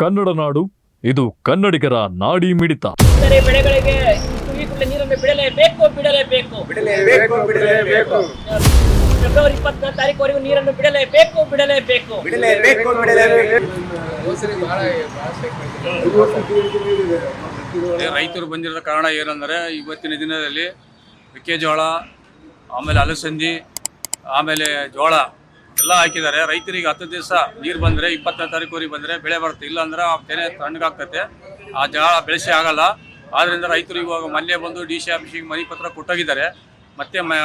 ಕನ್ನಡ ನಾಡು ಇದು ಕನ್ನಡಿಗರ ನಾಡಿ ಮಿಡಿತ. ಇತರೆ ಬೆಳೆಗಳಿಗೆ ಕುಡಿಯುವ ನೀರನ್ನು ಬಿಡಲೇಬೇಕು ಬಿಡಲೇಬೇಕು. ಬಿಡಲೇಬೇಕು ಬಿಡಲೇಬೇಕು. ಫೆಬ್ರವರಿ ಇಪ್ಪತ್ನಾಲ್ಕು ತಾರೀಕುವರೆಗೂ ನೀರನ್ನು ಬಿಡಲೇಬೇಕು ಬಿಡಲೇಬೇಕು. ಬಿಡಲೇಬೇಕು ಬಿಡಲೇಬೇಕು. ಅದೇ ರೈತರು ಬಂದಿರೋ ಕಾರಣ ಏನಂದರೆ ಇವತ್ತಿನ ದಿನದಲ್ಲಿ ಮೆಕ್ಕೆಜೋಳ ಆಮೇಲೆ ಅಲಸಂದಿ ಆಮೇಲೆ ಜೋಳ ಎಲ್ಲ ಹಾಕಿದ್ದಾರೆ. ರೈತರಿಗೆ ಹತ್ತು ದಿವಸ ನೀರು ಬಂದರೆ ಇಪ್ಪತ್ತನೇ ತಾರೀಕುವರೆಗೆ ಬಂದರೆ ಬೆಳೆ ಬರುತ್ತೆ. ಇಲ್ಲಾಂದ್ರೆ ಆ ತೆನೆ ತಣ್ಣಗಾಗ್ತೈತೆ. ಆ ಜಾಳ ಬೆಳೆಸಿ ಆಗಲ್ಲ. ಆದ್ದರಿಂದ ರೈತರು ಇವಾಗ ಮೊನ್ನೆ ಬಂದು ಡಿ ಸಿ ಆಫೀಸಿಗೆ ಮನೆ ಪತ್ರ ಕೊಟ್ಟೋಗಿದ್ದಾರೆ. ಮತ್ತು ಮ,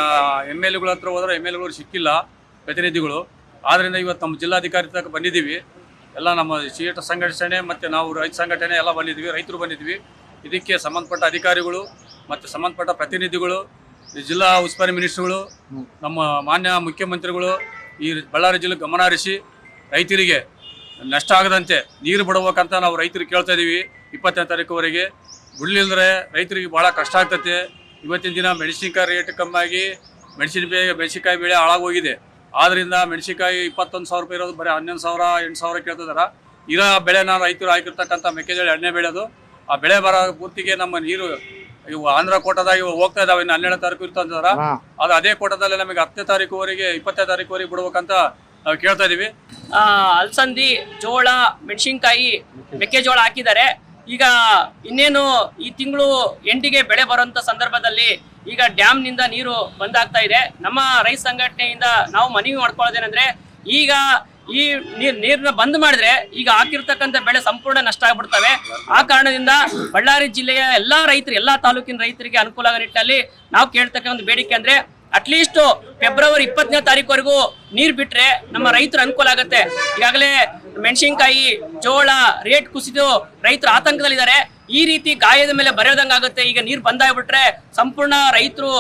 ಎಂ ಎಲ್ ಎಗಳ ಹತ್ರ ಹೋದ್ರೆ ಎಂ ಎಲ್ ಎಗಳು ಸಿಕ್ಕಿಲ್ಲ ಪ್ರತಿನಿಧಿಗಳು. ಆದ್ದರಿಂದ ಇವತ್ತು ನಮ್ಮ ಜಿಲ್ಲಾಧಿಕಾರಿ ತನಕ ಬಂದಿದ್ದೀವಿ. ಎಲ್ಲ ನಮ್ಮ ಸಿಎಟ ಸಂಘಟನೆ ಮತ್ತು ನಾವು ರೈತ ಸಂಘಟನೆ ಎಲ್ಲ ಬಂದಿದ್ದೀವಿ. ರೈತರು ಬಂದಿದ್ವಿ ಇದಕ್ಕೆ ಸಂಬಂಧಪಟ್ಟ ಅಧಿಕಾರಿಗಳು ಮತ್ತು ಸಂಬಂಧಪಟ್ಟ ಪ್ರತಿನಿಧಿಗಳು, ಜಿಲ್ಲಾ ಉಸ್ತುವಾರಿ ಮಿನಿಸ್ಟ್ರುಗಳು, ನಮ್ಮ ಮಾನ್ಯ ಮುಖ್ಯಮಂತ್ರಿಗಳು ಈ ಬಳ್ಳಾರಿ ಜಿಲ್ಲೆ ಗಮನ ಹರಿಸಿ ರೈತರಿಗೆ ನಷ್ಟ ಆಗದಂತೆ ನೀರು ಬಿಡಬೇಕಂತ ನಾವು ರೈತರಿಗೆ ಕೇಳ್ತಾ ಇದ್ದೀವಿ. ಇಪ್ಪತ್ತನೇ ತಾರೀಕುವರೆಗೆ. ಬಿಡ್ಲಿಲ್ದ್ರೆ ರೈತರಿಗೆ ಭಾಳ ಕಷ್ಟ ಆಗ್ತೈತೆ. ಇವತ್ತಿನ ದಿನ ಮೆಣಸಿನ್ಕಾಯಿ ರೇಟ್ ಕಮ್ಮಾಗಿ ಮೆಣಸಿನ ಬೇಗ ಮೆಣಸಿನ್ಕಾಯಿ ಬೆಳೆ ಹಾಳಾಗೋಗಿದೆ. ಆದ್ದರಿಂದ ಮೆಣಸಿನ್ಕಾಯಿ ಇಪ್ಪತ್ತೊಂದು ಸಾವಿರ ರೂಪಾಯಿ ಇರೋದು, ಬರೀ ಹನ್ನೊಂದು ಸಾವಿರ, ಎಂಟು ಸಾವಿರ ಕೇಳ್ತಿದಾರೆ ಇರೋ ಬೆಳೆನ ರೈತರು ಹಾಕಿರ್ತಕ್ಕಂಥ ಮೆಕ್ಕೆಜೋಳ ಎಣ್ಣೆ ಬೆಳೆಯೋದು. ಆ ಬೆಳೆ ಬರೋ ಪೂರ್ತಿಗೆ ನಮ್ಮ ನೀರು ಇವು ಆಂಧ್ರ ಕೋಟದಾಗ ಇವು ಹೋಗ್ತಾ ಇದಾವೆ ಇನ್ನು ಹನ್ನೆರಡು ತಾರೀಕು ಇರ್ತಂದ್ರ ಅದು ಅದೇ ಕೋಟದಲ್ಲಿ ನಮಗೆ ಹತ್ತನೇ ತಾರೀಕುವರೆಗೆ ಇಪ್ಪತ್ತನೇ ತಾರೀಕುವರೆಗೆ ಬಿಡ್ಬೇಕಂತ ನಾವು ಕೇಳ್ತಾ ಇದೀವಿ. ಆ, ಅಲಸಂದಿ ಜೋಳ ಮೆಣಸಿನ್ಕಾಯಿ ಮೆಕ್ಕೆಜೋಳ ಹಾಕಿದ್ದಾರೆ. ಈಗ ಇನ್ನೇನು ಈ ತಿಂಗಳು ಎಂಟಿಗೆ ಬೆಳೆ ಬರುವಂತ ಸಂದರ್ಭದಲ್ಲಿ ಈಗ ಡ್ಯಾಮ್ನಿಂದ ನೀರು ಬಂದಾಗ್ತಾ ಇದೆ. ನಮ್ಮ ರೈತ ಸಂಘಟನೆಯಿಂದ ನಾವು ಮನವಿ ಮಾಡ್ಕೊಳ್ಳೋದೇನೆಂದ್ರೆ ಈಗ ಈ ನೀರ್ ನೀರನ್ನ ಬಂದ್ ಮಾಡಿದ್ರೆ ಈಗ ಹಾಕಿರ್ತಕ್ಕಂಥ ಬೆಳೆ ಸಂಪೂರ್ಣ ನಷ್ಟ ಆಗ್ಬಿಡ್ತವೆ. ಆ ಕಾರಣದಿಂದ ಬಳ್ಳಾರಿ ಜಿಲ್ಲೆಯ ಎಲ್ಲಾ ರೈತರು, ಎಲ್ಲಾ ತಾಲೂಕಿನ ರೈತರಿಗೆ ಅನುಕೂಲ ಆಗೋ ನಿಟ್ಟಿನಲ್ಲಿ ನಾವು ಕೇಳ್ತಕ್ಕಂಥ ಒಂದು ಬೇಡಿಕೆ ಅಂದ್ರೆ ಅಟ್ಲೀಸ್ಟ್ ಫೆಬ್ರವರಿ ಇಪ್ಪತ್ತನೇ ತಾರೀಕುವರೆಗೂ ನೀರ್ ಬಿಟ್ರೆ ನಮ್ಮ ರೈತರು ಅನುಕೂಲ ಆಗುತ್ತೆ. ಈಗಾಗಲೇ ಮೆಣಸಿನ್ಕಾಯಿ, ಜೋಳ ರೇಟ್ ಕುಸಿದು ರೈತರು ಆತಂಕದಲ್ಲಿದ್ದಾರೆ. ಈ ರೀತಿ ಗಾಯದ ಮೇಲೆ ಬರೆಯೋದಂಗಾಗುತ್ತೆ. ಈಗ ನೀರು ಬಂದಾಗ್ಬಿಟ್ರೆ ಸಂಪೂರ್ಣ ರೈತರು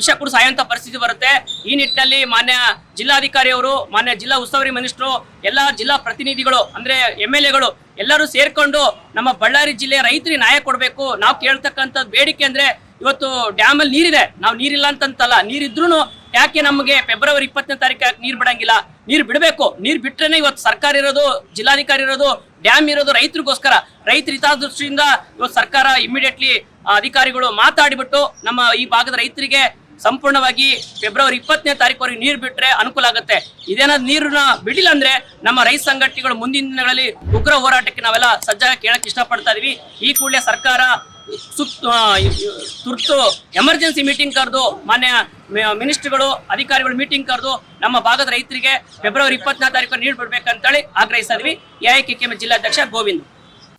ವಿಷ ಕೂಡ ಸಾಯಂತ ಪರಿಸ್ಥಿತಿ ಬರುತ್ತೆ. ಈ ನಿಟ್ಟಿನಲ್ಲಿ ಮಾನ್ಯ ಜಿಲ್ಲಾಧಿಕಾರಿಯವರು, ಮಾನ್ಯ ಜಿಲ್ಲಾ ಉಸ್ತುವಾರಿ ಮಿನಿಸ್ಟ್ರು, ಎಲ್ಲ ಜಿಲ್ಲಾ ಪ್ರತಿನಿಧಿಗಳು, ಅಂದ್ರೆ ಎಂ ಎಲ್ ಎಗಳು ಎಲ್ಲರೂ ಸೇರ್ಕೊಂಡು ನಮ್ಮ ಬಳ್ಳಾರಿ ಜಿಲ್ಲೆ ರೈತರಿಗೆ ನ್ಯಾಯ ಕೊಡಬೇಕು. ನಾವು ಕೇಳ್ತಕ್ಕಂಥದ್ದು ಬೇಡಿಕೆ ಅಂದ್ರೆ ಇವತ್ತು ಡ್ಯಾಮ್ ಅಲ್ಲಿ ನೀರಿದೆ. ನಾವು ನೀರಿಲ್ಲ ಅಂತಂತಲ್ಲ ನೀರಿದ್ರು ಯಾಕೆ ನಮಗೆ ಫೆಬ್ರವರಿ ಇಪ್ಪತ್ತನೇ ತಾರೀಕು ಯಾಕೆ ನೀರು ಬಿಡಂಗಿಲ್ಲ? ನೀರು ಬಿಡಬೇಕು. ನೀರು ಬಿಟ್ರೇನೆ ಇವತ್ತು ಸರ್ಕಾರ ಇರೋದು, ಜಿಲ್ಲಾಧಿಕಾರಿ ಇರೋದು, ಡ್ಯಾಮ್ ಇರೋದು ರೈತರಿಗೋಸ್ಕರ. ರೈತರ ಹಿತಾದೃಷ್ಟಿಯಿಂದ ಇವತ್ತು ಸರ್ಕಾರ ಇಮಿಡಿಯೇಟ್ಲಿ ಅಧಿಕಾರಿಗಳು ಮಾತಾಡಿಬಿಟ್ಟು ನಮ್ಮ ಈ ಭಾಗದ ರೈತರಿಗೆ ಸಂಪೂರ್ಣವಾಗಿ ಫೆಬ್ರವರಿ ಇಪ್ಪತ್ತನೇ ತಾರೀಕುವರೆಗೆ ನೀರು ಬಿಟ್ರೆ ಅನುಕೂಲ ಆಗುತ್ತೆ. ಇದೇನಾದ್ರು ನೀರನ್ನ ಬಿಡಿಲ್ಲ ಅಂದ್ರೆ ನಮ್ಮ ರೈತ ಸಂಘಟನೆಗಳು ಮುಂದಿನ ದಿನಗಳಲ್ಲಿ ಉಗ್ರ ಹೋರಾಟಕ್ಕೆ ನಾವೆಲ್ಲ ಸಜ್ಜಾಗಿ ಕೇಳಕ್ ಇಷ್ಟಪಡ್ತಾ ಇದೀವಿ. ಈ ಕೂಡಲೇ ಸರ್ಕಾರ ತುರ್ತು ಎಮರ್ಜೆನ್ಸಿ ಮೀಟಿಂಗ್ ಕರೆದು ಮಾನ್ಯ ಮಿನಿಸ್ಟ್ರುಗಳು, ಅಧಿಕಾರಿಗಳು ಮೀಟಿಂಗ್ ಕರೆದು ನಮ್ಮ ಭಾಗದ ರೈತರಿಗೆ ಫೆಬ್ರವರಿ ಇಪ್ಪತ್ನಾಲ್ಕು ತಾರೀಕು ನೀರು ಬಿಡ್ಬೇಕಂತೇಳಿ ಆಗ್ರಹಿಸ್ತಾ ಇದೀವಿ. ಎಐಕೆಎಂ ಜಿಲ್ಲಾಧ್ಯಕ್ಷ ಗೋವಿಂದ್.